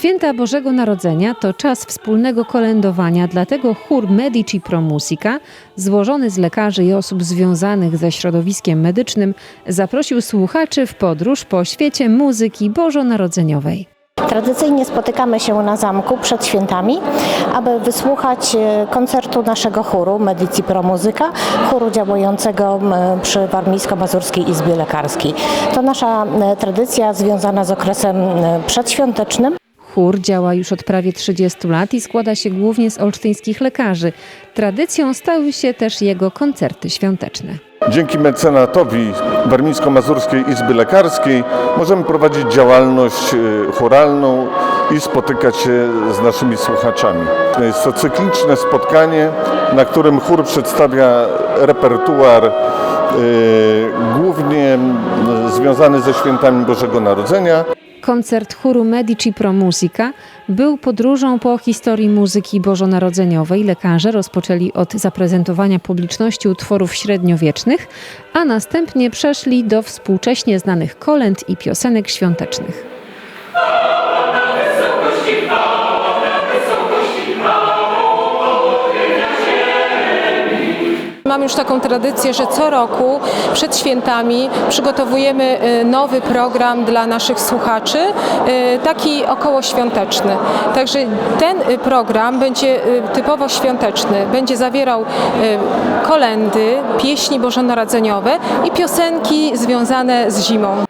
Święta Bożego Narodzenia to czas wspólnego kolędowania, dlatego chór Medici Pro Musica, złożony z lekarzy i osób związanych ze środowiskiem medycznym, zaprosił słuchaczy w podróż po świecie muzyki bożonarodzeniowej. Tradycyjnie spotykamy się na zamku przed świętami, aby wysłuchać e, koncertu naszego chóru Medici Pro Muzyka, chóru działającego przy Warmińsko-Mazurskiej Izbie Lekarskiej. To nasza e, tradycja związana z okresem e, przedświątecznym. Chór działa już od prawie 30 lat i składa się głównie z olsztyńskich lekarzy. Tradycją stały się też jego koncerty świąteczne. Dzięki mecenatowi Warmińsko-Mazurskiej Izby Lekarskiej możemy prowadzić działalność y, choralną i spotykać się z naszymi słuchaczami. Jest to cykliczne spotkanie, na którym chór przedstawia repertuar y, głównie związany ze świętami Bożego Narodzenia. Koncert chóru Medici Pro Musica był podróżą po historii muzyki bożonarodzeniowej. Lekarze rozpoczęli od zaprezentowania publiczności utworów średniowiecznych, a następnie przeszli do współcześnie znanych kolęd i piosenek świątecznych. Mamy już taką tradycję, że co roku przed świętami przygotowujemy y, nowy program dla naszych słuchaczy, y, taki okołoświąteczny. Także ten y, program będzie typowo świąteczny. Będzie zawierał kolendy, pieśni bożonarodzeniowe i piosenki związane z zimą.